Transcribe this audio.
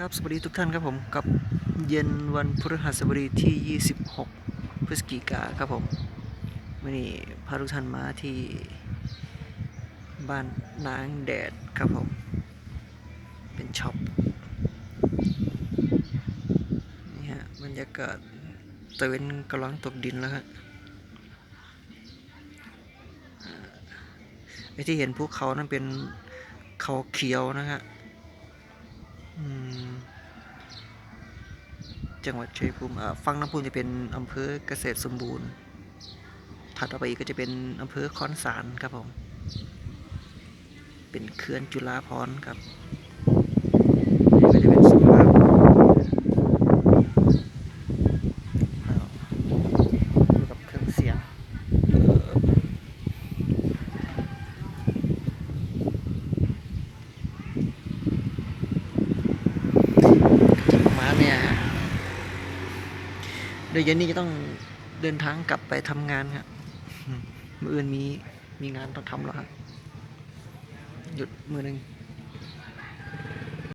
ครับสวัสดีทุกท่านครับผมกับเย็นวันพฤหัสบดีที่ 26 พฤศจิกาครับผมวันนี้พาทุกท่านมาที่บ้านนางแดดครับผม เป็นช็อปนี่ฮะบรรยากาศตะเวนกำลังตกดินแล้วฮะอ่าไอที่เห็นภูเขานั่นเป็นเขาเขียวนะฮะอืม จังหวัดชัยภูมิอ่าฟังน้ำพุนจะเป็นอำเภอเกษตรสมบูรณ์ ถัดออกไปอีกก็จะเป็นอำเภอคอนสารครับผม เป็นเขื่อนจุฬาพรณ์ครับนี่ก็จะเป็นสภาพอ้าวอยู่กับเครื่องเสียงเอ่อมาเนี่ย เดี๋ยวเย็นนี้จะต้องเดินทางกลับไปทำงานครับอืมมืออื่นมีมีงานต้องทำแล้วครับหยุดมือหนึ่ง